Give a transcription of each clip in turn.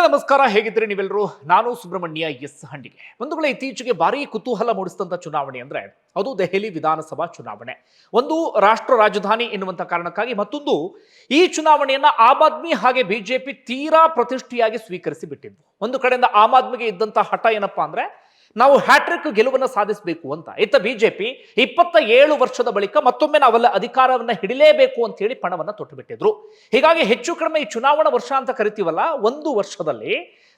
ಬಂಧುಗಳೇ ನಮಸ್ಕಾರ, ಹೇಗಿದ್ದೀರಿ ನೀವೆಲ್ಲರೂ ನಾನು ಸುಬ್ರಹ್ಮಣ್ಯ ಎಸ್ ಹಂಡಿಗೆ. ಬಂಧುಗಳ ಇತ್ತೀಚೆಗೆ ಭಾರಿ ಕುತೂಹಲ ಮೂಡಿಸಿದಂಥ ಚುನಾವಣೆ ಅಂದ್ರೆ ಅದು ದೆಹಲಿ ವಿಧಾನಸಭಾ ಚುನಾವಣೆ. ಒಂದು ರಾಷ್ಟ್ರ ರಾಜಧಾನಿ ಎನ್ನುವಂಥ ಕಾರಣಕ್ಕಾಗಿ ಮತ್ತೊಂದು ಈ ಚುನಾವಣೆಯನ್ನ ಆಮ್ ಆದ್ಮಿ ಹಾಗೆ ಬಿಜೆಪಿ ತೀರಾ ಪ್ರತಿಷ್ಠೆಯಾಗಿ ಸ್ವೀಕರಿಸಿ ಬಿಟ್ಟಿದ್ದು. ಒಂದು ಕಡೆಯಿಂದ ಆಮ್ ಆದ್ಮಿಗೆ ಇದ್ದಂಥ ಹಠ ಏನಪ್ಪಾ ಅಂದ್ರೆ ನಾವು ಹ್ಯಾಟ್ರಿಕ್ ಗೆಲುವನ್ನು ಸಾಧಿಸಬೇಕು ಅಂತ. ಇತ್ತ ಬಿಜೆಪಿ ಇಪ್ಪತ್ತ ಏಳು ವರ್ಷದ ಬಳಿಕ ಮತ್ತೊಮ್ಮೆ ನಾವೆಲ್ಲ ಅಧಿಕಾರವನ್ನ ಹಿಡಿಲೇಬೇಕು ಅಂತ ಹೇಳಿ ಪಣವನ್ನು ತೊಟ್ಟುಬಿಟ್ಟಿದ್ರು. ಹೀಗಾಗಿ ಹೆಚ್ಚು ಕಡಿಮೆ ಈ ಚುನಾವಣಾ ವರ್ಷ ಅಂತ ಕರಿತೀವಲ್ಲ, ಒಂದು ವರ್ಷದಲ್ಲಿ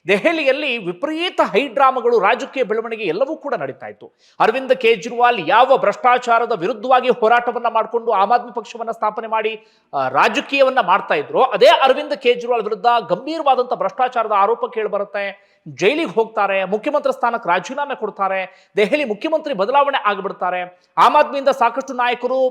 ದೆಹಲಿಯಲ್ಲಿ ವಿಪರೀತ ಹೈಡ್ರಾಮಗಳು ರಾಜಕೀಯ ಬೆಳವಣಿಗೆ ಎಲ್ಲವೂ ಕೂಡ ನಡೀತಾ ಇತ್ತು. ಅರವಿಂದ್ ಕೇಜ್ರಿವಾಲ್ ಯಾವ ಭ್ರಷ್ಟಾಚಾರದ ವಿರುದ್ಧವಾಗಿ ಹೋರಾಟವನ್ನ ಮಾಡಿಕೊಂಡು ಆಮ್ ಆದ್ಮಿ ಪಕ್ಷವನ್ನ ಸ್ಥಾಪನೆ ಮಾಡಿ ರಾಜಕೀಯವನ್ನ ಮಾಡ್ತಾ ಇದ್ರು, ಅದೇ ಅರವಿಂದ್ ಕೇಜ್ರಿವಾಲ್ ವಿರುದ್ಧ ಗಂಭೀರವಾದಂಥ ಭ್ರಷ್ಟಾಚಾರದ ಆರೋಪ ಕೇಳಿ ಬರುತ್ತೆ. ಜೈಲಿಗೆ ಹೋಗ್ತಾರೆ, ಮುಖ್ಯಮಂತ್ರಿ ಸ್ಥಾನಕ್ಕೆ ರಾಜೀನಾಮೆ ಕೊಡ್ತಾರೆ, ದೆಹಲಿ ಮುಖ್ಯಮಂತ್ರಿ ಬದಲಾವಣೆ ಆಗಿಬಿಡ್ತಾರೆ. ಆಮ್ ಆದ್ಮಿಯಿಂದ ಸಾಕಷ್ಟು ನಾಯಕರು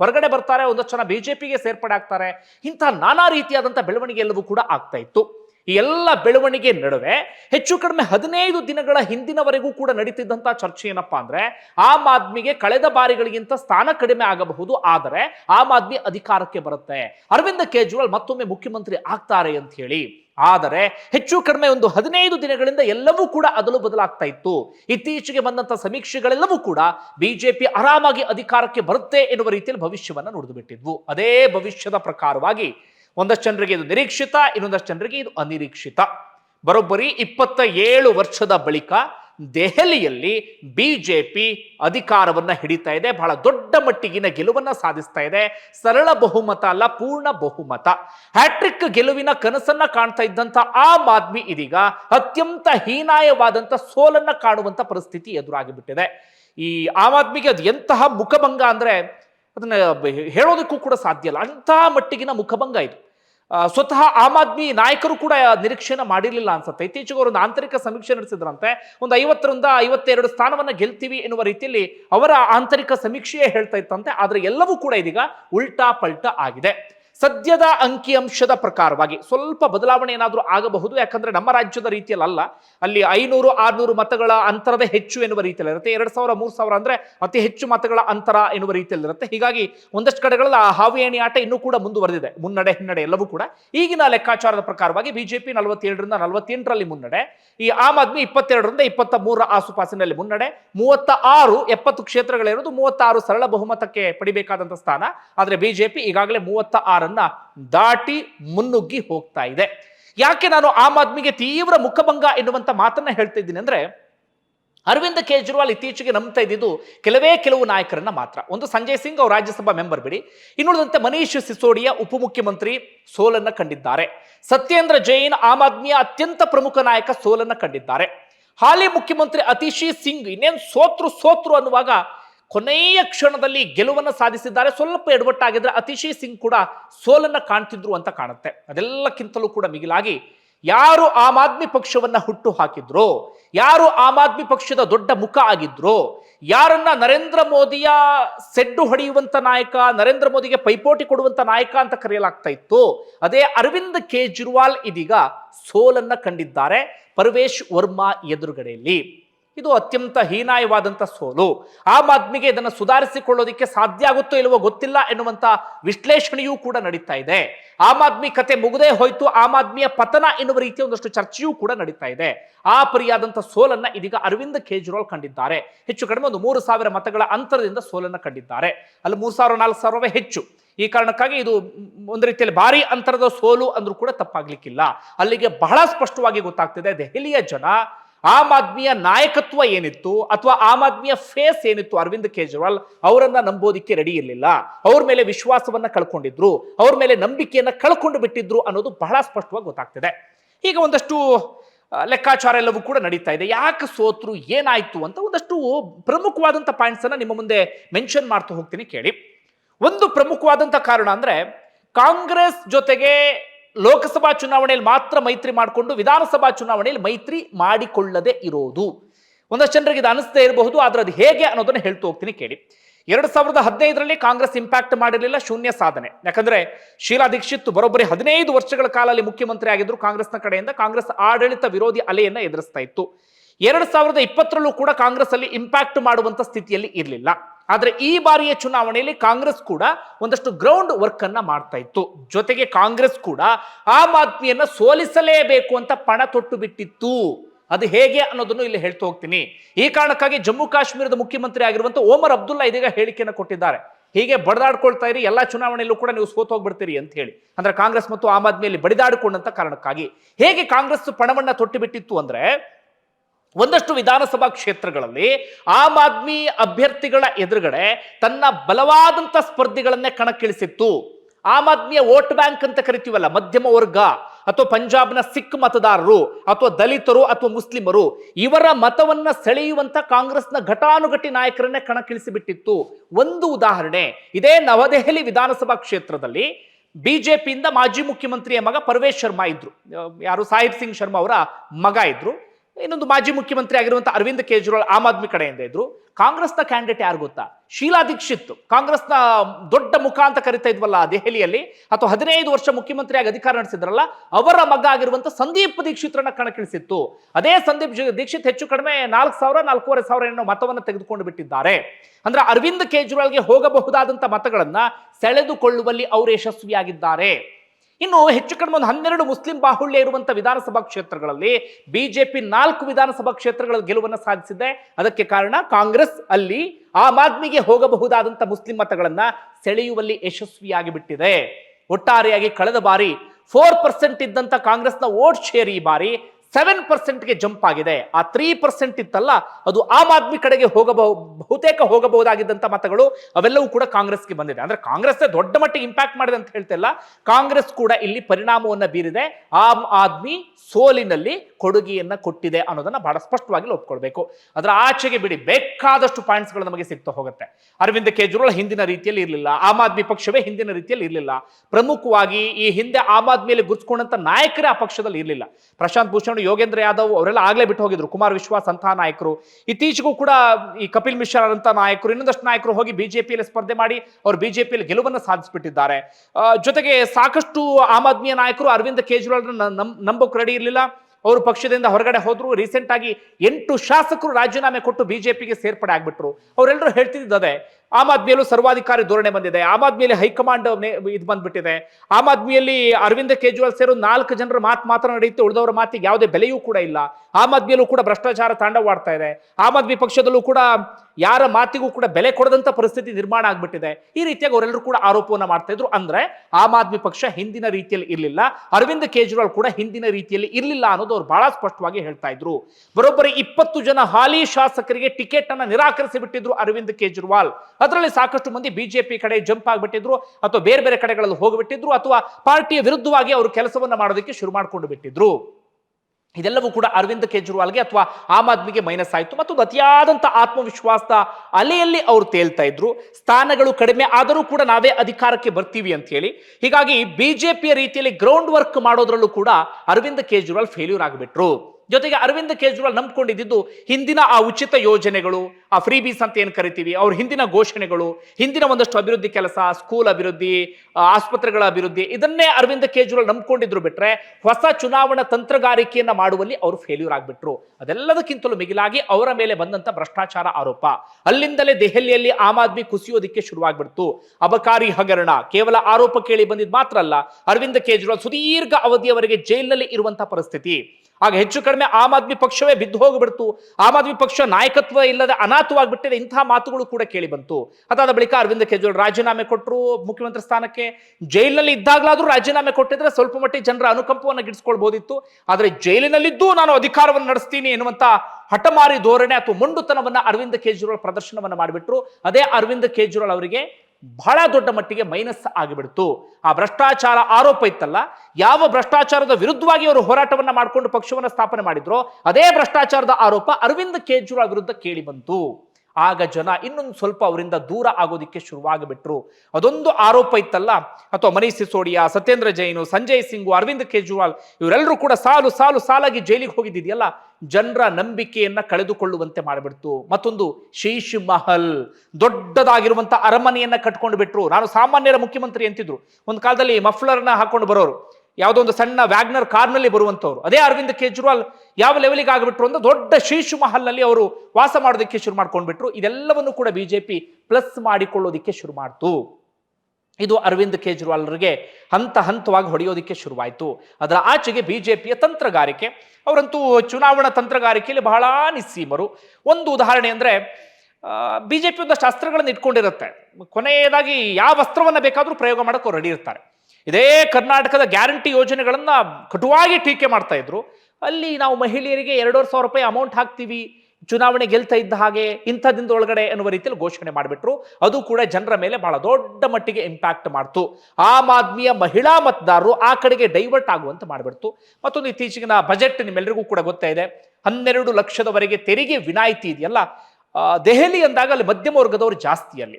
ಹೊರಗಡೆ ಬರ್ತಾರೆ, ಒಂದಷ್ಟು ಜನ ಬಿಜೆಪಿಗೆ ಸೇರ್ಪಡೆ ಆಗ್ತಾರೆ. ಇಂತಹ ನಾನಾ ರೀತಿಯಾದಂಥ ಬೆಳವಣಿಗೆ ಎಲ್ಲವೂ ಕೂಡ ಆಗ್ತಾ ಇತ್ತು. ಈ ಎಲ್ಲ ಬೆಳವಣಿಗೆ ನಡುವೆ ಹೆಚ್ಚು ಕಡಿಮೆ ಹದಿನೈದು ದಿನಗಳ ಹಿಂದಿನವರೆಗೂ ಕೂಡ ನಡೀತಿದ್ದಂತಹ ಚರ್ಚೆ ಏನಪ್ಪಾ ಅಂದ್ರೆ ಆಮ್ ಆದ್ಮಿಗೆ ಕಳೆದ ಬಾರಿಗಳಿಗಿಂತ ಸ್ಥಾನ ಕಡಿಮೆ ಆಗಬಹುದು, ಆದರೆ ಆಮ್ ಆದ್ಮಿ ಅಧಿಕಾರಕ್ಕೆ ಬರುತ್ತೆ. ಅರವಿಂದ ಕೇಜ್ರಿವಾಲ್ ಮತ್ತೊಮ್ಮೆ ಮುಖ್ಯಮಂತ್ರಿ ಆಗ್ತಾರೆ ಅಂತ ಹೇಳಿ. ಆದರೆ ಹೆಚ್ಚು ಕಡಿಮೆ ಒಂದು ಹದಿನೈದು ದಿನಗಳಿಂದ ಎಲ್ಲವೂ ಕೂಡ ಅದಲು ಬದಲಾಗ್ತಾ ಇತ್ತು. ಇತ್ತೀಚೆಗೆ ಬಂದಂತ ಸಮೀಕ್ಷೆಗಳೆಲ್ಲವೂ ಕೂಡ ಬಿಜೆಪಿ ಆರಾಮಾಗಿ ಅಧಿಕಾರಕ್ಕೆ ಬರುತ್ತೆ ಎನ್ನುವ ರೀತಿಯಲ್ಲಿ ಭವಿಷ್ಯವನ್ನ ನುಡಿದು ಬಿಟ್ಟಿದ್ವು ಅದೇ ಭವಿಷ್ಯದ ಪ್ರಕಾರವಾಗಿ ಒಂದಷ್ಟು ಜನರಿಗೆ ಇದು ನಿರೀಕ್ಷಿತ, ಇನ್ನೊಂದಷ್ಟು ಜನರಿಗೆ ಇದು ಅನಿರೀಕ್ಷಿತ. ಬರೋಬ್ಬರಿ ಇಪ್ಪತ್ತ ಏಳು ವರ್ಷದ ಬಳಿಕ ದೆಹಲಿಯಲ್ಲಿ ಬಿಜೆಪಿ ಅಧಿಕಾರವನ್ನ ಹಿಡಿತಾ ಇದೆ. ಬಹಳ ದೊಡ್ಡ ಮಟ್ಟಿಗಿನ ಗೆಲುವನ್ನ ಸಾಧಿಸ್ತಾ ಇದೆ. ಸರಳ ಬಹುಮತ ಅಲ್ಲ, ಪೂರ್ಣ ಬಹುಮತ. ಹ್ಯಾಟ್ರಿಕ್ ಗೆಲುವಿನ ಕನಸನ್ನ ಕಾಣ್ತಾ ಇದ್ದಂತ ಆಮ್ ಆದ್ಮಿ ಇದೀಗ ಅತ್ಯಂತ ಹೀನಾಯವಾದಂತ ಸೋಲನ್ನ ಕಾಣುವಂತ ಪರಿಸ್ಥಿತಿ ಎದುರಾಗಿಬಿಟ್ಟಿದೆ. ಈ ಆಮ್ ಆದ್ಮಿಗೆ ಅದು ಎಂತಹ ಮುಖಭಂಗ ಅಂದ್ರೆ ಅದನ್ನ ಹೇಳೋದಕ್ಕೂ ಕೂಡ ಸಾಧ್ಯ ಇಲ್ಲ. ಅಂತಹ ಮಟ್ಟಿಗಿನ ಮುಖಭಂಗ ಇದು. ಸ್ವತಃ ಆಮ್ ಆದ್ಮಿ ನಾಯಕರು ಕೂಡ ನಿರೀಕ್ಷೆನ ಮಾಡಿರಲಿಲ್ಲ ಅನ್ಸುತ್ತೆ. ಇತ್ತೀಚೆಗೆ ಅವರು ಒಂದು ಆಂತರಿಕ ಸಮೀಕ್ಷೆ ನಡೆಸಿದ್ರಂತೆ. ಒಂದು ಐವತ್ತರಿಂದ ಐವತ್ತೆರಡು ಸ್ಥಾನವನ್ನ ಗೆಲ್ತೀವಿ ಎನ್ನುವ ರೀತಿಯಲ್ಲಿ ಅವರ ಆಂತರಿಕ ಸಮೀಕ್ಷೆಯೇ ಹೇಳ್ತಾ ಇತ್ತಂತೆ. ಆದ್ರೆ ಎಲ್ಲವೂ ಕೂಡ ಇದೀಗ ಉಲ್ಟಾ ಪಲ್ಟಾ ಆಗಿದೆ. ಸದ್ಯದ ಅಂಕಿಅಂಶದ ಪ್ರಕಾರವಾಗಿ ಸ್ವಲ್ಪ ಬದಲಾವಣೆ ಏನಾದರೂ ಆಗಬಹುದು? ಯಾಕಂದ್ರೆ ನಮ್ಮ ರಾಜ್ಯದ ರೀತಿಯಲ್ಲಿ ಅಲ್ಲ ಅಲ್ಲಿ ಐನೂರು, ಆರ್ನೂರು ಮತಗಳ ಅಂತರವೇ ಹೆಚ್ಚು ಎನ್ನುವ ರೀತಿಯಲ್ಲಿರುತ್ತೆ. ಎರಡು ಸಾವಿರ, ಮೂರು ಸಾವಿರ ಅಂದ್ರೆ ಅತಿ ಹೆಚ್ಚು ಮತಗಳ ಅಂತರ ಎನ್ನುವ ರೀತಿಯಲ್ಲಿರುತ್ತೆ. ಹೀಗಾಗಿ ಒಂದಷ್ಟು ಕಡೆಗಳಲ್ಲಿ ಆ ಹಾವಿ ಏಣಿ ಆಟ ಇನ್ನೂ ಕೂಡ ಮುಂದುವರೆದಿದೆ. ಮುನ್ನಡೆ, ಹಿನ್ನಡೆ ಎಲ್ಲವೂ ಕೂಡ. ಈಗಿನ ಲೆಕ್ಕಾಚಾರದ ಪ್ರಕಾರವಾಗಿ ಬಿಜೆಪಿ ನಲವತ್ತೇಳರಿಂದ ನಲವತ್ತೆಂಟರಲ್ಲಿ ಮುನ್ನಡೆ. ಈ ಆಮ್ ಆದ್ಮಿ ಇಪ್ಪತ್ತೆರಡರಿಂದ ಇಪ್ಪತ್ತ ಮೂರರ ಆಸುಪಾಸಿನಲ್ಲಿ ಮುನ್ನಡೆ. ಮೂವತ್ತ ಆರು ಎಪ್ಪತ್ತು ಕ್ಷೇತ್ರಗಳಿರೋದು ಮೂವತ್ತಾರು ಸರಳ ಬಹುಮತಕ್ಕೆ ಪಡಿಬೇಕಾದಂತ ಸ್ಥಾನ. ಆದರೆ ಬಿಜೆಪಿ ಈಗಾಗಲೇ ಮೂವತ್ತ ಆರನ್ನ ದಾಟಿ ಮುನ್ನುಗ್ಗಿ ಹೋಗ್ತಾ ಇದೆ. ಯಾಕೆ ನಾನು ಆಮ್ ಆದ್ಮಿಗೆ ತೀವ್ರ ಮುಖಭಂಗ ಎನ್ನುವಂತ ಮಾತನ್ನ ಹೇಳ್ತಾ ಇದ್ದೀನಿ ಅಂದ್ರೆ, ಅರವಿಂದ್ ಕೇಜ್ರಿವಾಲ್ ಇತ್ತೀಚೆಗೆ ನಂಬ್ತಾ ಇದ್ದಿದ್ದು ಕೆಲವೇ ಕೆಲವು ನಾಯಕರನ್ನ ಮಾತ್ರ. ಒಂದು ಸಂಜಯ್ ಸಿಂಗ್, ಅವರು ರಾಜ್ಯಸಭಾ ಮೆಂಬರ್ ಬಿಡಿ. ಇನ್ನುಳಿದಂತೆ ಮನೀಶ್ ಸಿಸೋಡಿಯಾ ಉಪಮುಖ್ಯಮಂತ್ರಿ ಸೋಲನ್ನ ಕಂಡಿದ್ದಾರೆ. ಸತ್ಯೇಂದ್ರ ಜೈನ್ ಆಮ್ ಆದ್ಮಿಯ ಅತ್ಯಂತ ಪ್ರಮುಖ ನಾಯಕ ಸೋಲನ್ನ ಕಂಡಿದ್ದಾರೆ. ಹಾಲಿ ಮುಖ್ಯಮಂತ್ರಿ ಅತಿಶಿ ಸಿಂಗ್ ಇನ್ನೇನು ಸೋತ್ರು ಸೋತ್ರು ಅನ್ನುವಾಗ ಕೊನೆಯ ಕ್ಷಣದಲ್ಲಿ ಗೆಲುವನ್ನು ಸಾಧಿಸಿದ್ದಾರೆ. ಸ್ವಲ್ಪ ಎಡವಟ್ಟಾಗಿದ್ದರೆ ಅತಿಶಿ ಸಿಂಗ್ ಕೂಡ ಸೋಲನ್ನು ಕಾಣ್ತಿದ್ರು ಅಂತ ಕಾಣುತ್ತೆ. ಅದೆಲ್ಲಕ್ಕಿಂತಲೂ ಕೂಡ ಮಿಗಿಲಾಗಿ ಯಾರು ಆಮ್ ಆದ್ಮಿ ಪಕ್ಷವನ್ನ ಹುಟ್ಟು ಹಾಕಿದ್ರು, ಯಾರು ಆಮ್ ಆದ್ಮಿ ಪಕ್ಷದ ದೊಡ್ಡ ಮುಖ ಆಗಿದ್ರು, ಯಾರನ್ನ ನರೇಂದ್ರ ಮೋದಿಯ ಸೆಡ್ಡು ಹೊಡೆಯುವಂಥ ನಾಯಕ, ನರೇಂದ್ರ ಮೋದಿಗೆ ಪೈಪೋಟಿ ಕೊಡುವಂತ ನಾಯಕ ಅಂತ ಕರೆಯಲಾಗ್ತಾ ಇತ್ತು, ಅದೇ ಅರವಿಂದ್ ಕೇಜ್ರಿವಾಲ್ ಇದೀಗ ಸೋಲನ್ನ ಕಂಡಿದ್ದಾರೆ ಪರವೇಶ್ ವರ್ಮಾ ಎದುರುಗಡೆಯಲ್ಲಿ. ಇದು ಅತ್ಯಂತ ಹೀನಾಯವಾದಂಥ ಸೋಲು. ಆಮ್ ಆದ್ಮಿಗೆ ಇದನ್ನು ಸುಧಾರಿಸಿಕೊಳ್ಳೋದಕ್ಕೆ ಸಾಧ್ಯ ಆಗುತ್ತೋ ಇಲ್ಲವೋ ಗೊತ್ತಿಲ್ಲ ಎನ್ನುವಂಥ ವಿಶ್ಲೇಷಣೆಯೂ ಕೂಡ ನಡೀತಾ ಇದೆ. ಆಮ್ ಆದ್ಮಿ ಕತೆ ಮುಗದೇ ಹೋಯ್ತು. ಆಮ್ ಆದ್ಮಿಯ ಪತನ ಎನ್ನುವ ರೀತಿಯ ಒಂದಷ್ಟು ಚರ್ಚೆಯೂ ಕೂಡ ನಡೀತಾ ಇದೆ. ಆ ಪರಿಯಾದಂಥ ಸೋಲನ್ನ ಇದೀಗ ಅರವಿಂದ್ ಕೇಜ್ರಿವಾಲ್ ಕಂಡಿದ್ದಾರೆ. ಹೆಚ್ಚು ಕಡಿಮೆ ಒಂದು ಮೂರು ಸಾವಿರ ಮತಗಳ ಅಂತರದಿಂದ ಸೋಲನ್ನ ಕಂಡಿದ್ದಾರೆ. ಅಲ್ಲಿ ಮೂರು ಸಾವಿರ, ನಾಲ್ಕು ಸಾವಿರವೇ ಹೆಚ್ಚು. ಈ ಕಾರಣಕ್ಕಾಗಿ ಇದು ಒಂದು ರೀತಿಯಲ್ಲಿ ಭಾರಿ ಅಂತರದ ಸೋಲು ಅಂದ್ರೂ ಕೂಡ ತಪ್ಪಾಗ್ಲಿಕ್ಕಿಲ್ಲ. ಅಲ್ಲಿಗೆ ಬಹಳ ಸ್ಪಷ್ಟವಾಗಿ ಗೊತ್ತಾಗ್ತಿದೆ, ದೆಹಲಿಯ ಜನ ಆಮ್ ಆದ್ಮಿಯ ನಾಯಕತ್ವ ಏನಿತ್ತು ಅಥವಾ ಆಮ್ ಆದ್ಮಿಯ ಫೇಸ್ ಏನಿತ್ತು ಅರವಿಂದ್ ಕೇಜ್ರಿವಾಲ್ ಅವರನ್ನ ನಂಬೋದಿಕ್ಕೆ ರೆಡಿ ಇರಲಿಲ್ಲ. ಅವ್ರ ಮೇಲೆ ವಿಶ್ವಾಸವನ್ನ ಕಳ್ಕೊಂಡಿದ್ರು. ಅವ್ರ ಮೇಲೆ ನಂಬಿಕೆಯನ್ನ ಕಳ್ಕೊಂಡು ಬಿಟ್ಟಿದ್ರು ಅನ್ನೋದು ಬಹಳ ಸ್ಪಷ್ಟವಾಗಿ ಗೊತ್ತಾಗ್ತಿದೆ. ಈಗ ಒಂದಷ್ಟು ಲೆಕ್ಕಾಚಾರ ಎಲ್ಲವೂ ಕೂಡ ನಡೀತಾ ಇದೆ. ಯಾಕೆ ಸೋತ್ರು, ಏನಾಯ್ತು ಅಂತ ಒಂದಷ್ಟು ಪ್ರಮುಖವಾದಂಥ ಪಾಯಿಂಟ್ಸ್ ಅನ್ನ ನಿಮ್ಮ ಮುಂದೆ ಮೆನ್ಷನ್ ಮಾಡ್ತಾ ಹೋಗ್ತೀನಿ ಕೇಳಿ. ಒಂದು ಪ್ರಮುಖವಾದಂಥ ಕಾರಣ ಅಂದ್ರೆ ಕಾಂಗ್ರೆಸ್ ಜೊತೆಗೆ ಲೋಕಸಭಾ ಚುನಾವಣೆಯಲ್ಲಿ ಮಾತ್ರ ಮೈತ್ರಿ ಮಾಡಿಕೊಂಡು ವಿಧಾನಸಭಾ ಚುನಾವಣೆಯಲ್ಲಿ ಮೈತ್ರಿ ಮಾಡಿಕೊಳ್ಳದೆ ಇರೋದು. ಒಂದಷ್ಟು ಜನರಿಗೆ ಇದು ಅನಿಸ್ತೇ ಇರಬಹುದು, ಆದರೆ ಅದು ಹೇಗೆ ಅನ್ನೋದನ್ನ ಹೇಳ್ತಾ ಹೋಗ್ತೀನಿ ಕೇಳಿ. ಎರಡು ಸಾವಿರದ ಹದಿನೈದರಲ್ಲಿ ಕಾಂಗ್ರೆಸ್ ಇಂಪ್ಯಾಕ್ಟ್ ಮಾಡಿರಲಿಲ್ಲ, ಶೂನ್ಯ ಸಾಧನೆ. ಯಾಕಂದ್ರೆ ಶೀಲಾ ದೀಕ್ಷಿತ್ ಬರೋಬ್ಬರಿ ಹದಿನೈದು ವರ್ಷಗಳ ಕಾಲದಲ್ಲಿ ಮುಖ್ಯಮಂತ್ರಿ ಆಗಿದ್ರು ಕಾಂಗ್ರೆಸ್ನ ಕಡೆಯಿಂದ. ಕಾಂಗ್ರೆಸ್ ಆಡಳಿತ ವಿರೋಧಿ ಅಲೆಯನ್ನ ಎದುರಿಸ್ತಾ ಇತ್ತು. ಎರಡ್ ಸಾವಿರದ ಇಪ್ಪತ್ತರಲ್ಲೂ ಕೂಡ ಕಾಂಗ್ರೆಸ್ ಅಲ್ಲಿ ಇಂಪ್ಯಾಕ್ಟ್ ಮಾಡುವಂತ ಸ್ಥಿತಿಯಲ್ಲಿ ಇರಲಿಲ್ಲ. ಆದ್ರೆ ಈ ಬಾರಿಯ ಚುನಾವಣೆಯಲ್ಲಿ ಕಾಂಗ್ರೆಸ್ ಕೂಡ ಒಂದಷ್ಟು ಗ್ರೌಂಡ್ ವರ್ಕ್ ಅನ್ನ ಮಾಡ್ತಾ ಇತ್ತು. ಜೊತೆಗೆ ಕಾಂಗ್ರೆಸ್ ಕೂಡ ಆಮ್ ಆದ್ಮಿಯನ್ನ ಸೋಲಿಸಲೇಬೇಕು ಅಂತ ಪಣ ತೊಟ್ಟು ಬಿಟ್ಟಿತ್ತು. ಅದು ಹೇಗೆ ಅನ್ನೋದನ್ನು ಇಲ್ಲಿ ಹೇಳ್ತಾ ಹೋಗ್ತೀನಿ. ಈ ಕಾರಣಕ್ಕಾಗಿ ಜಮ್ಮು ಕಾಶ್ಮೀರದ ಮುಖ್ಯಮಂತ್ರಿ ಆಗಿರುವಂತ ಓಮರ್ ಅಬ್ದುಲ್ಲಾ ಇದೀಗ ಹೇಳಿಕೆಯನ್ನು ಕೊಟ್ಟಿದ್ದಾರೆ. ಹೀಗೆ ಬಡದಾಡ್ಕೊಳ್ತಾ ಇರಿ, ಎಲ್ಲಾ ಚುನಾವಣೆಯಲ್ಲೂ ಕೂಡ ನೀವು ಸೋತ್ ಹೋಗ್ಬಿಡ್ತೀರಿ ಅಂತ ಹೇಳಿ. ಅಂದ್ರೆ ಕಾಂಗ್ರೆಸ್ ಮತ್ತು ಆಮ್ ಆದ್ಮಿಯಲ್ಲಿ ಬಡಿದಾಡಿಕೊಂಡಂತ ಕಾರಣಕ್ಕಾಗಿ. ಹೇಗೆ ಕಾಂಗ್ರೆಸ್ ಪಣವನ್ನ ತೊಟ್ಟು ಬಿಟ್ಟಿತ್ತು ಅಂದ್ರೆ ಒಂದಷ್ಟು ವಿಧಾನಸಭಾ ಕ್ಷೇತ್ರಗಳಲ್ಲಿ ಆಮ್ ಆದ್ಮಿ ಅಭ್ಯರ್ಥಿಗಳ ಎದುರುಗಡೆ ತನ್ನ ಬಲವಾದಂಥ ಸ್ಪರ್ಧಿಗಳನ್ನೇ ಕಣಕ್ಕಿಳಿಸಿತ್ತು. ಆಮ್ ಆದ್ಮಿಯ ವೋಟ್ ಬ್ಯಾಂಕ್ ಅಂತ ಕರಿತೀವಲ್ಲ, ಮಧ್ಯಮ ವರ್ಗ, ಅಥವಾ ಪಂಜಾಬ್ನ ಸಿಖ್ ಮತದಾರರು, ಅಥವಾ ದಲಿತರು, ಅಥವಾ ಮುಸ್ಲಿಮರು, ಇವರ ಮತವನ್ನ ಸೆಳೆಯುವಂತ ಕಾಂಗ್ರೆಸ್ನ ಘಟಾನುಘಟಿ ನಾಯಕರನ್ನೇ ಕಣಕ್ಕಿಳಿಸಿಬಿಟ್ಟಿತ್ತು. ಒಂದು ಉದಾಹರಣೆ, ಇದೇ ನವದೆಹಲಿ ವಿಧಾನಸಭಾ ಕ್ಷೇತ್ರದಲ್ಲಿ ಬಿಜೆಪಿಯಿಂದ ಮಾಜಿ ಮುಖ್ಯಮಂತ್ರಿಯ ಮಗ ಪರ್ವೇಶ್ ಶರ್ಮಾ ಇದ್ರು. ಯಾರು? ಸಾಹಿಬ್ ಸಿಂಗ್ ಶರ್ಮಾ ಅವರ ಮಗ ಇದ್ರು. ಇನ್ನೊಂದು ಮಾಜಿ ಮುಖ್ಯಮಂತ್ರಿ ಆಗಿರುವಂತ ಅರವಿಂದ್ ಕೇಜ್ರಿವಾಲ್ ಆಮ್ ಆದ್ಮಿ ಕಡೆಯಿಂದ ಇದ್ರು. ಕಾಂಗ್ರೆಸ್ನ ಕ್ಯಾಂಡಿಡೇಟ್ ಯಾರು ಗೊತ್ತಾ? ಶೀಲಾ ದೀಕ್ಷಿತ್. ಕಾಂಗ್ರೆಸ್ನ ದೊಡ್ಡ ಮುಖ ಅಂತ ಕರಿತಾ ಇದ್ವಲ್ಲ ದೆಹಲಿಯಲ್ಲಿ, ಅಥವಾ ಹದಿನೈದು ವರ್ಷ ಮುಖ್ಯಮಂತ್ರಿಯಾಗಿ ಅಧಿಕಾರ ನಡೆಸಿದ್ರಲ್ಲ, ಅವರ ಮಗ ಆಗಿರುವಂತ ಸಂದೀಪ್ ದೀಕ್ಷಿತ್ರನ್ನ ಕಣಕ್ಕಿಳಿಸಿತ್ತು. ಅದೇ ಸಂದೀಪ್ ದೀಕ್ಷಿತ್ ಹೆಚ್ಚು ಕಡಿಮೆ ನಾಲ್ಕು ಸಾವಿರ, ನಾಲ್ಕೂವರೆ ಸಾವಿರ ಏನೋ ಮತವನ್ನು ತೆಗೆದುಕೊಂಡು ಬಿಟ್ಟಿದ್ದಾರೆ. ಅಂದ್ರೆ ಅರವಿಂದ್ ಕೇಜ್ರಿವಾಲ್ಗೆ ಹೋಗಬಹುದಾದಂತಹ ಮತಗಳನ್ನ ಸೆಳೆದುಕೊಳ್ಳುವಲ್ಲಿ ಅವರು ಯಶಸ್ವಿಯಾಗಿದ್ದಾರೆ. ಇನ್ನು ಹೆಚ್ಚು ಕಡಿಮೆ ಒಂದು ಹನ್ನೆರಡು ಮುಸ್ಲಿಂ ಬಾಹುಳ್ಯ ಇರುವಂಥ ವಿಧಾನಸಭಾ ಕ್ಷೇತ್ರಗಳಲ್ಲಿ ಬಿಜೆಪಿ ನಾಲ್ಕು ವಿಧಾನಸಭಾ ಕ್ಷೇತ್ರಗಳ ಗೆಲುವನ್ನು ಸಾಧಿಸಿದೆ. ಅದಕ್ಕೆ ಕಾರಣ ಕಾಂಗ್ರೆಸ್ ಅಲ್ಲಿ ಆಮ್ ಆದ್ಮಿಗೆ ಹೋಗಬಹುದಾದಂಥ ಮುಸ್ಲಿಂ ಮತಗಳನ್ನ ಸೆಳೆಯುವಲ್ಲಿ ಯಶಸ್ವಿಯಾಗಿ ಬಿಟ್ಟಿದೆ ಒಟ್ಟಾರೆಯಾಗಿ ಕಳೆದ ಬಾರಿ ಫೋರ್ ಪರ್ಸೆಂಟ್ ಇದ್ದಂತ ಕಾಂಗ್ರೆಸ್ನ ವೋಟ್ ಶೇರ್ ಈ ಬಾರಿ ಸೆವೆನ್ ಪರ್ಸೆಂಟ್ಗೆ ಜಂಪ್ ಆಗಿದೆ. ಆ ತ್ರೀ ಪರ್ಸೆಂಟ್ ಇತ್ತಲ್ಲ, ಅದು ಆಮ್ ಆದ್ಮಿ ಕಡೆಗೆ ಹೋಗಬಹು, ಬಹುತೇಕ ಹೋಗಬಹುದಾಗಿದ್ದಂಥ ಮತಗಳು ಅವೆಲ್ಲವೂ ಕೂಡ ಕಾಂಗ್ರೆಸ್ಗೆ ಬಂದಿದೆ. ಅಂದ್ರೆ ಕಾಂಗ್ರೆಸ್ ದೊಡ್ಡ ಮಟ್ಟಿಗೆ ಇಂಪ್ಯಾಕ್ಟ್ ಮಾಡಿದೆ ಅಂತ ಹೇಳ್ತಿಲ್ಲ ಕಾಂಗ್ರೆಸ್ ಕೂಡ ಇಲ್ಲಿ ಪರಿಣಾಮವನ್ನ ಬೀರಿದೆ. ಆಮ್ ಆದ್ಮಿ ಸೋಲಿನಲ್ಲಿ ಕೊಡುಗೆಯನ್ನ ಕೊಟ್ಟಿದೆ ಅನ್ನೋದನ್ನ ಬಹಳ ಸ್ಪಷ್ಟವಾಗಿ ಒಪ್ಕೊಳ್ಬೇಕು. ಅದರ ಆಚೆಗೆ ಬಿಡಿ, ಬೇಕಾದಷ್ಟು ಪಾಯಿಂಟ್ಸ್ಗಳು ನಮಗೆ ಸಿಗ್ತಾ ಹೋಗುತ್ತೆ. ಅರವಿಂದ ಕೇಜ್ರಿವಾಲ್ ಹಿಂದಿನ ರೀತಿಯಲ್ಲಿ ಇರಲಿಲ್ಲ. ಆಮ್ ಆದ್ಮಿ ಪಕ್ಷವೇ ಹಿಂದಿನ ರೀತಿಯಲ್ಲಿ ಇರಲಿಲ್ಲ. ಪ್ರಮುಖವಾಗಿ ಈ ಹಿಂದೆ ಆಮ್ ಆದ್ಮಿಯಲ್ಲಿ ಗುರುತಿಸಿಕೊಂಡಂತ ನಾಯಕರೇ ಆ ಪಕ್ಷದಲ್ಲಿ ಇರಲಿಲ್ಲ. ಪ್ರಶಾಂತ್ ಭೂಷಣ್ ಯೋಗೇಂದ್ರ ಯಾದವ್ ಅವರೆಲ್ಲ ಆಗ್ಲೇ ಬಿಟ್ಟು ಹೋಗಿದ್ರು. ಕುಮಾರ್ ವಿಶ್ವಾಸ್ ಅಂತ ನಾಯಕರು. ಇತ್ತೀಚೆಗೂ ಕೂಡ ಈ ಕಪಿಲ್ ಮಿಶ್ರಾ ಅಂತ ನಾಯಕರು, ಇನ್ನೊಂದಷ್ಟು ನಾಯಕರು ಹೋಗಿ ಬಿಜೆಪಿಯಲ್ಲಿ ಸ್ಪರ್ಧೆ ಮಾಡಿ ಅವರು ಬಿಜೆಪಿಯಲ್ಲಿ ಗೆಲುವನ್ನು ಸಾಧಿಸಿಬಿಟ್ಟಿದ್ದಾರೆ. ಜೊತೆಗೆ ಸಾಕಷ್ಟು ಆಮ್ ಆದ್ಮಿಯ ನಾಯಕರು ಅರವಿಂದ್ ಕೇಜ್ರಿವಾಲ್ ನಂಬೋಕ್ ರೆಡಿ ಇರಲಿಲ್ಲ. ಅವರು ಪಕ್ಷದಿಂದ ಹೊರಗಡೆ ಹೋದ್ರು. ರೀಸೆಂಟ್ ಆಗಿ ಎಂಟು ಶಾಸಕರು ರಾಜೀನಾಮೆ ಕೊಟ್ಟು ಬಿಜೆಪಿಗೆ ಸೇರ್ಪಡೆ ಆಗ್ಬಿಟ್ರು. ಅವರೆಲ್ಲರೂ ಹೇಳ್ತಿದ್ದದೆ ಆಮ್ ಆದ್ಮಿಯಲ್ಲೂ ಸರ್ವಾಧಿಕಾರಿ ಧೋರಣೆ ಬಂದಿದೆ. ಆಮ್ ಆದ್ಮಿಯಲ್ಲಿ ಹೈಕಮಾಂಡ್ ಇದು ಬಂದ್ಬಿಟ್ಟಿದೆ. ಆಮ್ ಆದ್ಮಿಯಲ್ಲಿ ಅರವಿಂದ್ ಕೇಜ್ರಿವಾಲ್ ಸೇರು ನಾಲ್ಕು ಜನರ ಮಾತು ಮಾತ್ರ ನಡೆಯುತ್ತೆ. ಉಳಿದವರ ಮಾತಿಗೆ ಯಾವುದೇ ಬೆಲೆಯೂ ಕೂಡ ಇಲ್ಲ. ಆಮ್ ಆದ್ಮಿಯಲ್ಲೂ ಕೂಡ ಭ್ರಷ್ಟಾಚಾರ ತಾಂಡವಾಡ್ತಾ ಇದೆ. ಆಮ್ ಆದ್ಮಿ ಪಕ್ಷದಲ್ಲೂ ಕೂಡ ಯಾರ ಮಾತಿಗೂ ಕೂಡ ಬೆಲೆ ಕೊಡದಂತ ಪರಿಸ್ಥಿತಿ ನಿರ್ಮಾಣ ಆಗ್ಬಿಟ್ಟಿದೆ. ಈ ರೀತಿಯಾಗಿ ಅವರೆಲ್ಲರೂ ಕೂಡ ಆರೋಪವನ್ನ ಮಾಡ್ತಾ ಇದ್ರು. ಅಂದ್ರೆ ಆಮ್ ಆದ್ಮಿ ಪಕ್ಷ ಹಿಂದಿನ ರೀತಿಯಲ್ಲಿ ಇರಲಿಲ್ಲ. ಅರವಿಂದ್ ಕೇಜ್ರಿವಾಲ್ ಕೂಡ ಹಿಂದಿನ ರೀತಿಯಲ್ಲಿ ಇರಲಿಲ್ಲ ಅನ್ನೋದು ಅವ್ರು ಬಹಳ ಸ್ಪಷ್ಟವಾಗಿ ಹೇಳ್ತಾ ಇದ್ರು. ಬರೋಬ್ಬರಿ ಇಪ್ಪತ್ತು ಜನ ಹಾಲಿ ಶಾಸಕರಿಗೆ ಟಿಕೆಟ್ ಅನ್ನ ನಿರಾಕರಿಸಿ ಬಿಟ್ಟಿದ್ರು ಅರವಿಂದ್ ಕೇಜ್ರಿವಾಲ್. ಅದರಲ್ಲಿ ಸಾಕಷ್ಟು ಮಂದಿ ಬಿಜೆಪಿ ಕಡೆ ಜಂಪ್ ಆಗಿಬಿಟ್ಟಿದ್ರು ಅಥವಾ ಬೇರೆ ಬೇರೆ ಕಡೆಗಳಲ್ಲಿ ಹೋಗಿಬಿಟ್ಟಿದ್ರು ಅಥವಾ ಪಾರ್ಟಿಯ ವಿರುದ್ಧವಾಗಿ ಅವರು ಕೆಲಸವನ್ನು ಮಾಡೋದಕ್ಕೆ ಶುರು ಮಾಡ್ಕೊಂಡು ಬಿಟ್ಟಿದ್ರು. ಇದೆಲ್ಲವೂ ಕೂಡ ಅರವಿಂದ್ ಕೇಜ್ರಿವಾಲ್ಗೆ ಅಥವಾ ಆಮ್ ಆದ್ಮಿಗೆ ಮೈನಸ್ ಆಯಿತು ಮತ್ತು ಅತಿಯಾದಂಥ ಆತ್ಮವಿಶ್ವಾಸದ ಅಲೆಯಲ್ಲಿ ಅವರು ತೇಲ್ತಾ ಇದ್ರು. ಸ್ಥಾನಗಳು ಕಡಿಮೆ ಆದರೂ ಕೂಡ ನಾವೇ ಅಧಿಕಾರಕ್ಕೆ ಬರ್ತೀವಿ ಅಂತ ಹೇಳಿ. ಹೀಗಾಗಿ ಬಿಜೆಪಿಯ ರೀತಿಯಲ್ಲಿ ಗ್ರೌಂಡ್ ವರ್ಕ್ ಮಾಡೋದ್ರಲ್ಲೂ ಕೂಡ ಅರವಿಂದ್ ಕೇಜ್ರಿವಾಲ್ ಫೇಲ್ಯೂರ್ ಆಗಿಬಿಟ್ರು. ಜೊತೆಗೆ ಅರವಿಂದ್ ಕೇಜ್ರಿವಾಲ್ ನಂಬ್ಕೊಂಡಿದ್ದು ಹಿಂದಿನ ಆ ಉಚಿತ ಯೋಜನೆಗಳು, ಆ ಫ್ರೀ ಬೀಸ್ ಅಂತ ಏನು ಕರಿತೀವಿ, ಅವ್ರ ಹಿಂದಿನ ಘೋಷಣೆಗಳು, ಹಿಂದಿನ ಒಂದಷ್ಟು ಅಭಿವೃದ್ಧಿ ಕೆಲಸ ಸ್ಕೂಲ್ ಅಭಿವೃದ್ಧಿ ಆಸ್ಪತ್ರೆಗಳ ಅಭಿವೃದ್ಧಿ, ಇದನ್ನೇ ಅರವಿಂದ್ ಕೇಜ್ರಿವಾಲ್ ನಂಬ್ಕೊಂಡಿದ್ರು ಬಿಟ್ರೆ ಹೊಸ ಚುನಾವಣಾ ತಂತ್ರಗಾರಿಕೆಯನ್ನ ಮಾಡುವಲ್ಲಿ ಅವರು ಫೇಲ್ಯೂರ್ ಆಗ್ಬಿಟ್ರು. ಅದೆಲ್ಲದಕ್ಕಿಂತಲೂ ಮಿಗಿಲಾಗಿ ಅವರ ಮೇಲೆ ಬಂದಂತ ಭ್ರಷ್ಟಾಚಾರ ಆರೋಪ. ಅಲ್ಲಿಂದಲೇ ದೆಹಲಿಯಲ್ಲಿ ಆಮ್ ಆದ್ಮಿ ಕುಸಿಯೋದಿಕ್ಕೆ ಶುರುವಾಗ್ಬಿಡ್ತು. ಅಬಕಾರಿ ಹಗರಣ, ಕೇವಲ ಆರೋಪ ಕೇಳಿ ಬಂದಿದ್ ಮಾತ್ರ ಅಲ್ಲ, ಅರವಿಂದ್ ಕೇಜ್ರಿವಾಲ್ ಸುದೀರ್ಘ ಅವಧಿಯವರೆಗೆ ಜೈಲಿನಲ್ಲಿ ಇರುವಂತಹ ಪರಿಸ್ಥಿತಿ. ಆಗ ಹೆಚ್ಚು ಕಡಿಮೆ ಆಮ್ ಆದ್ಮಿ ಪಕ್ಷವೇ ಬಿದ್ದು ಹೋಗಿಬಿಡ್ತು. ಆಮ್ ಆದ್ಮಿ ಪಕ್ಷ ನಾಯಕತ್ವ ಇಲ್ಲದೆ ಅನಾಥವಾಗ್ಬಿಟ್ಟಿದೆ. ಇಂತಹ ಮಾತುಗಳು ಕೂಡ ಕೇಳಿ ಬಂತು ಅದಾದ ಬಳಿಕ ಅರವಿಂದ ಕೇಜ್ರಿವಾಲ್ ರಾಜೀನಾಮೆ ಕೊಟ್ಟರು ಮುಖ್ಯಮಂತ್ರಿ ಸ್ಥಾನಕ್ಕೆ ಜೈಲಿನಲ್ಲಿ ಇದ್ದಾಗಲಾದರೂ ರಾಜೀನಾಮೆ ಕೊಟ್ಟಿದ್ರೆ ಸ್ವಲ್ಪ ಮಟ್ಟಿಗೆ ಜನರ ಅನುಕಂಪವನ್ನು ಗಿಡಿಸ್ಕೊಳ್ಬಹುದಿತ್ತು ಆದರೆ ಜೈಲಿನಲ್ಲಿದ್ದು ನಾನು ಅಧಿಕಾರವನ್ನು ನಡೆಸ್ತೀನಿ ಎನ್ನುವಂತ ಹಠಮಾರಿ ಧೋರಣೆ ಅಥವಾ ಮೊಂಡುತನವನ್ನ ಅರವಿಂದ ಕೇಜ್ರಿವಾಲ್ ಪ್ರದರ್ಶನವನ್ನು ಮಾಡಿಬಿಟ್ರು. ಅದೇ ಅರವಿಂದ ಕೇಜ್ರಿವಾಲ್ ಅವರಿಗೆ ಬಹಳ ದೊಡ್ಡ ಮಟ್ಟಿಗೆ ಮೈನಸ್ ಆಗಿಬಿಡ್ತು. ಆ ಭ್ರಷ್ಟಾಚಾರ ಆರೋಪ ಇತ್ತಲ್ಲ, ಯಾವ ಭ್ರಷ್ಟಾಚಾರದ ವಿರುದ್ಧವಾಗಿ ಅವರು ಹೋರಾಟವನ್ನ ಮಾಡಿಕೊಂಡು ಪಕ್ಷವನ್ನ ಸ್ಥಾಪನೆ ಮಾಡಿದ್ರೋ, ಅದೇ ಭ್ರಷ್ಟಾಚಾರದ ಆರೋಪ ಅರವಿಂದ್ ಕೇಜ್ರಿವಾಲ್ ವಿರುದ್ಧ ಕೇಳಿ ಬಂತು. ಆಗ ಜನ ಇನ್ನೊಂದು ಸ್ವಲ್ಪ ಅವರಿಂದ ದೂರ ಆಗೋದಿಕ್ಕೆ ಶುರುವಾಗಿಬಿಟ್ರು. ಅದೊಂದು ಆರೋಪ ಇತ್ತಲ್ಲ? ಅಥವಾ ಮನೀಷ್ ಸಿಸೋಡಿಯಾ, ಸತ್ಯೇಂದ್ರ ಜೈನು, ಸಂಜಯ್ ಸಿಂಗು, ಅರವಿಂದ್ ಕೇಜ್ರಿವಾಲ್, ಇವರೆಲ್ಲರೂ ಕೂಡ ಸಾಲು ಸಾಲು ಸಾಲಾಗಿ ಜೈಲಿಗೆ ಹೋಗಿದ್ದಿದೆಯಲ್ಲ? ಜನರ ನಂಬಿಕೆಯನ್ನ ಕಳೆದುಕೊಳ್ಳುವಂತೆ ಮಾಡಿಬಿಡ್ತು. ಮತ್ತೊಂದು ಶೀಶ್ ಮಹಲ್. ದೊಡ್ಡದಾಗಿರುವಂತಹ ಅರಮನೆಯನ್ನ ಕಟ್ಕೊಂಡು ಬಿಟ್ರು ನಾನು ಸಾಮಾನ್ಯರ ಮುಖ್ಯಮಂತ್ರಿ ಅಂತಿದ್ರು. ಒಂದು ಕಾಲದಲ್ಲಿ ಮಫ್ಲರ್ನ ಹಾಕೊಂಡು ಬರೋರು. ಯಾವುದೋ ಒಂದು ಸಣ್ಣ ವ್ಯಾಗ್ನರ್ ಕಾರ್ನಲ್ಲಿ ಬರುವಂಥವ್ರು. ಅದೇ ಅರವಿಂದ್ ಕೇಜ್ರಿವಾಲ್ ಯಾವ ಲೆವೆಲಿಗೆ ಆಗಿಬಿಟ್ರು ಅಂದ್ರೆ ದೊಡ್ಡ ಶೀಶು ಮಹಲ್ನಲ್ಲಿ ಅವರು ವಾಸ ಮಾಡೋದಕ್ಕೆ ಶುರು ಮಾಡ್ಕೊಂಡ್ಬಿಟ್ರು. ಇದೆಲ್ಲವನ್ನು ಕೂಡ ಬಿಜೆಪಿ ಪ್ಲಸ್ ಮಾಡಿಕೊಳ್ಳೋದಕ್ಕೆ ಶುರು ಮಾಡ್ತು. ಇದು ಅರವಿಂದ್ ಕೇಜ್ರಿವಾಲ್ರಿಗೆ ಹಂತ ಹಂತವಾಗಿ ಹೊಡೆಯೋದಕ್ಕೆ ಶುರುವಾಯಿತು. ಅದರ ಆಚೆಗೆ ಬಿಜೆಪಿಯ ತಂತ್ರಗಾರಿಕೆ, ಅವರಂತೂ ಚುನಾವಣಾ ತಂತ್ರಗಾರಿಕೆಯಲ್ಲಿ ಬಹಳ ನಿಸ್ಸೀಮರು. ಒಂದು ಉದಾಹರಣೆ ಅಂದ್ರೆ ಬಿಜೆಪಿ ಒಂದಷ್ಟು ಅಸ್ತ್ರಗಳನ್ನು ಇಟ್ಕೊಂಡಿರುತ್ತೆ. ಕೊನೆಯದಾಗಿ ಯಾವ ಅಸ್ತ್ರವನ್ನು ಬೇಕಾದರೂ ಪ್ರಯೋಗ ಮಾಡೋಕ್ಕೆ ರೆಡಿ ಇರ್ತಾರೆ. ಇದೇ ಕರ್ನಾಟಕದ ಗ್ಯಾರಂಟಿ ಯೋಜನೆಗಳನ್ನು ಕಟುವಾಗಿ ಟೀಕೆ ಮಾಡ್ತಾ ಇದ್ರು. ಅಲ್ಲಿ ನಾವು ಮಹಿಳೆಯರಿಗೆ ಎರಡೂವರೆ ಸಾವಿರ ರೂಪಾಯಿ ಅಮೌಂಟ್ ಹಾಕ್ತೀವಿ, ಚುನಾವಣೆ ಗೆಲ್ತಾ ಇದ್ದ ಹಾಗೆ ಇಂಥದಿಂದ ಒಳಗಡೆ ಎನ್ನುವ ರೀತಿಯಲ್ಲಿ ಘೋಷಣೆ ಮಾಡಿಬಿಟ್ರು. ಅದು ಕೂಡ ಜನರ ಮೇಲೆ ಬಹಳ ದೊಡ್ಡ ಮಟ್ಟಿಗೆ ಇಂಪ್ಯಾಕ್ಟ್ ಮಾಡ್ತು. ಆಮ್ ಆದ್ಮಿಯ ಮಹಿಳಾ ಮತದಾರರು ಆ ಕಡೆಗೆ ಡೈವರ್ಟ್ ಆಗುವಂತೆ ಮಾಡಿಬಿಡ್ತು. ಮತ್ತೊಂದು ಇತ್ತೀಚೆಗಿನ ಬಜೆಟ್ ನಿಮ್ಮೆಲ್ಲರಿಗೂ ಕೂಡ ಗೊತ್ತಾ ಇದೆ. ಹನ್ನೆರಡು ಲಕ್ಷದವರೆಗೆ ತೆರಿಗೆ ವಿನಾಯಿತಿ ಇದೆಯಲ್ಲ ದೆಹಲಿ ಅಂದಾಗ ಅಲ್ಲಿ ಮಧ್ಯಮ ವರ್ಗದವರು ಜಾಸ್ತಿ ಅಲ್ಲಿ.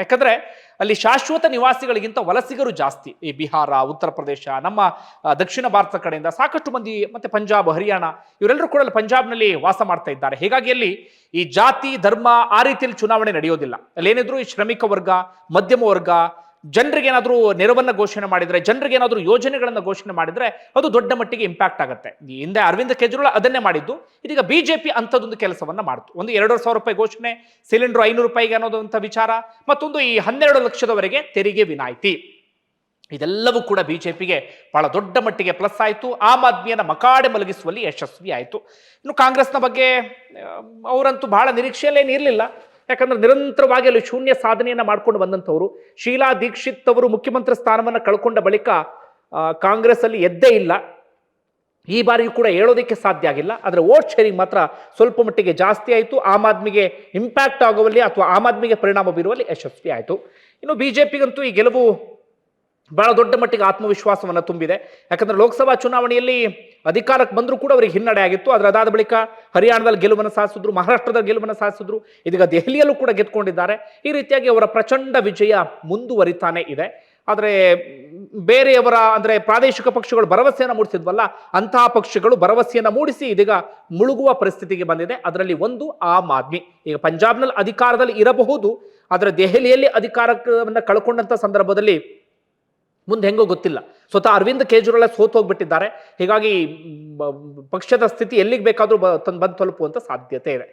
ಯಾಕಂದರೆ ಅಲ್ಲಿ ಶಾಶ್ವತ ನಿವಾಸಿಗಳಿಗಿಂತ ವಲಸಿಗರು ಜಾಸ್ತಿ. ಈ ಬಿಹಾರ, ಉತ್ತರ ಪ್ರದೇಶ, ನಮ್ಮ ದಕ್ಷಿಣ ಭಾರತ ಕಡೆಯಿಂದ ಸಾಕಷ್ಟು ಮಂದಿ ಮತ್ತೆ ಪಂಜಾಬ್, ಹರಿಯಾಣ ಇವರೆಲ್ಲರೂ ಕೂಡ ಅಲ್ಲಿ ಪಂಜಾಬ್ನಲ್ಲಿ ವಾಸ ಮಾಡ್ತಾ ಇದ್ದಾರೆ. ಹೀಗಾಗಿ ಅಲ್ಲಿ ಈ ಜಾತಿ, ಧರ್ಮ ಆ ರೀತಿಯಲ್ಲಿ ಚುನಾವಣೆ ನಡೆಯೋದಿಲ್ಲ. ಅಲ್ಲೇನಿದ್ರು ಈ ಶ್ರಮಿಕ ವರ್ಗ, ಮಧ್ಯಮ ವರ್ಗ ಜನರಿಗೆ ಏನಾದರೂ ನೆರವನ್ನು ಘೋಷಣೆ ಮಾಡಿದರೆ ಜನರಿಗೆ ಏನಾದರೂ ಯೋಜನೆಗಳನ್ನ ಘೋಷಣೆ ಮಾಡಿದರೆ ಅದು ದೊಡ್ಡ ಮಟ್ಟಿಗೆ ಇಂಪ್ಯಾಕ್ಟ್ ಆಗುತ್ತೆ. ಹಿಂದೆ ಅರವಿಂದ್ ಕೇಜ್ರಿವಾಲ್ ಅದನ್ನೇ ಮಾಡಿದ್ದು. ಇದೀಗ ಬಿಜೆಪಿ ಅಂಥದ್ದೊಂದು ಕೆಲಸವನ್ನು ಮಾಡ್ತು. ಒಂದು ಎರಡು ಸಾವಿರ ರೂಪಾಯಿ ಘೋಷಣೆ, ಸಿಲಿಂಡರ್ ಐನೂರು ರೂಪಾಯಿಗೆ ಅನ್ನೋದಂಥ ವಿಚಾರ, ಮತ್ತೊಂದು ಈ ಹನ್ನೆರಡು ಲಕ್ಷದವರೆಗೆ ತೆರಿಗೆ ವಿನಾಯಿತಿ. ಇದೆಲ್ಲವೂ ಕೂಡ ಬಿಜೆಪಿಗೆ ಬಹಳ ದೊಡ್ಡ ಮಟ್ಟಿಗೆ ಪ್ಲಸ್ ಆಯಿತು. ಆಮ್ ಆದ್ಮಿಯನ್ನು ಮಕಾಡೆ ಮಲಗಿಸುವಲ್ಲಿ ಯಶಸ್ವಿ ಆಯಿತು ಇನ್ನು ಕಾಂಗ್ರೆಸ್ನ ಬಗ್ಗೆ ಅವರಂತೂ ಬಹಳ ನಿರೀಕ್ಷೆಯಲ್ಲೇನು ಇರಲಿಲ್ಲ. ಯಾಕಂದ್ರೆ ನಿರಂತರವಾಗಿ ಅಲ್ಲಿ ಶೂನ್ಯ ಸಾಧನೆಯನ್ನ ಮಾಡ್ಕೊಂಡು ಬಂದಂಥವ್ರು. ಶೀಲಾ ದೀಕ್ಷಿತ್ ಅವರು ಮುಖ್ಯಮಂತ್ರಿ ಸ್ಥಾನವನ್ನು ಕಳ್ಕೊಂಡ ಬಳಿಕ ಕಾಂಗ್ರೆಸ್ ಅಲ್ಲಿ ಎದ್ದೇ ಇಲ್ಲ. ಈ ಬಾರಿಯೂ ಕೂಡ ಹೇಳೋದಕ್ಕೆ ಸಾಧ್ಯ ಆಗಿಲ್ಲ. ಆದರೆ ವೋಟ್ ಶೇರಿಂಗ್ ಮಾತ್ರ ಸ್ವಲ್ಪ ಮಟ್ಟಿಗೆ ಜಾಸ್ತಿ ಆಯಿತು. ಆಮ್ ಆದ್ಮಿಗೆ ಇಂಪ್ಯಾಕ್ಟ್ ಆಗುವಲ್ಲಿ ಅಥವಾ ಆಮ್ ಆದ್ಮಿಗೆ ಪರಿಣಾಮ ಬೀರುವಲ್ಲಿ ಯಶಸ್ವಿ ಆಯಿತು. ಇನ್ನು ಬಿಜೆಪಿಗಂತೂ ಈ ಗೆಲುವು ಬಹಳ ದೊಡ್ಡ ಮಟ್ಟಿಗೆ ಆತ್ಮವಿಶ್ವಾಸವನ್ನು ತುಂಬಿದೆ. ಯಾಕಂದ್ರೆ ಲೋಕಸಭಾ ಚುನಾವಣೆಯಲ್ಲಿ ಅಧಿಕಾರಕ್ಕೆ ಬಂದರೂ ಕೂಡ ಅವರಿಗೆ ಹಿನ್ನಡೆ ಆಗಿತ್ತು. ಅದರ ಅದಾದ ಬಳಿಕ ಹರಿಯಾಣದಲ್ಲಿ ಗೆಲುವನ್ನು ಸಾಧಿಸಿದ್ರು, ಮಹಾರಾಷ್ಟ್ರದಲ್ಲಿ ಗೆಲುವನ್ನು ಸಾಧಿಸಿದ್ರು. ಇದೀಗ ದೆಹಲಿಯಲ್ಲೂ ಕೂಡ ಗೆದ್ಕೊಂಡಿದ್ದಾರೆ. ಈ ರೀತಿಯಾಗಿ ಅವರ ಪ್ರಚಂಡ ವಿಜಯ ಮುಂದುವರಿತಾನೆ ಇದೆ. ಆದರೆ ಬೇರೆಯವರ, ಅಂದರೆ ಪ್ರಾದೇಶಿಕ ಪಕ್ಷಗಳು ಭರವಸೆಯನ್ನು ಮೂಡಿಸಿದ್ವಲ್ಲ, ಅಂತಹ ಪಕ್ಷಗಳು ಭರವಸೆಯನ್ನು ಮೂಡಿಸಿ ಇದೀಗ ಮುಳುಗುವ ಪರಿಸ್ಥಿತಿಗೆ ಬಂದಿದೆ. ಅದರಲ್ಲಿ ಒಂದು ಆಮ್ ಆದ್ಮಿ. ಈಗ ಪಂಜಾಬ್ನಲ್ಲಿ ಅಧಿಕಾರದಲ್ಲಿ ಇರಬಹುದು, ಆದರೆ ದೆಹಲಿಯಲ್ಲಿ ಅಧಿಕಾರವನ್ನು ಕಳ್ಕೊಂಡಂಥ ಸಂದರ್ಭದಲ್ಲಿ ಮುಂದೆ ಹೆಂಗೋ ಗೊತ್ತಿಲ್ಲ. ಸ್ವತಃ ಅರವಿಂದ್ ಕೇಜ್ರಿವಾಲ್ ಸೋತು ಹೋಗ್ಬಿಟ್ಟಿದ್ದಾರೆ. ಹೀಗಾಗಿ ಪಕ್ಷದ ಸ್ಥಿತಿ ಎಲ್ಲಿಗೆ ಬೇಕಾದರೂ ತಂದು ಬಂದು ತಲುಪುವಂಥ ಸಾಧ್ಯತೆ ಇದೆ.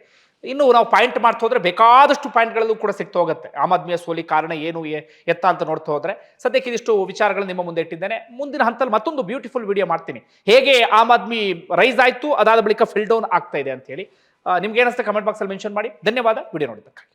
ಇನ್ನು ನಾವು ಪಾಯಿಂಟ್ ಮಾಡ್ತಾ ಹೋದ್ರೆ ಬೇಕಾದಷ್ಟು ಪಾಯಿಂಟ್ಗಳಲ್ಲೂ ಕೂಡ ಸಿಗ್ತಾ ಹೋಗುತ್ತೆ. ಆಮ್ ಆದ್ಮಿಯ ಸೋಲಿ ಕಾರಣ ಏನು ಎತ್ತ ಅಂತ ನೋಡ್ತಾ ಹೋದ್ರೆ ಸದ್ಯಕ್ಕೆ ಇದಿಷ್ಟು ವಿಚಾರಗಳು ನಿಮ್ಮ ಮುಂದೆ ಇಟ್ಟಿದ್ದೇನೆ. ಮುಂದಿನ ಹಂತದಲ್ಲಿ ಮತ್ತೊಂದು ಬ್ಯೂಟಿಫುಲ್ ವಿಡಿಯೋ ಮಾಡ್ತೀನಿ. ಹೇಗೆ ಆಮ್ ಆದ್ಮಿ ರೈಸ್ ಆಯಿತು, ಅದಾದ ಬಳಿಕ ಫಿಲ್ ಡೌನ್ ಆಗ್ತಾ ಇದೆ ಅಂತ ಹೇಳಿ ನಿಮ್ಗೆ ಏನಿಸ್ತಾ ಕಮೆಂಟ್ ಬಾಕ್ಸಲ್ಲಿ ಮೆನ್ಷನ್ ಮಾಡಿ. ಧನ್ಯವಾದ. ವಿಡಿಯೋ ನೋಡಿದ್ದಕ್ಕಾಗಿ.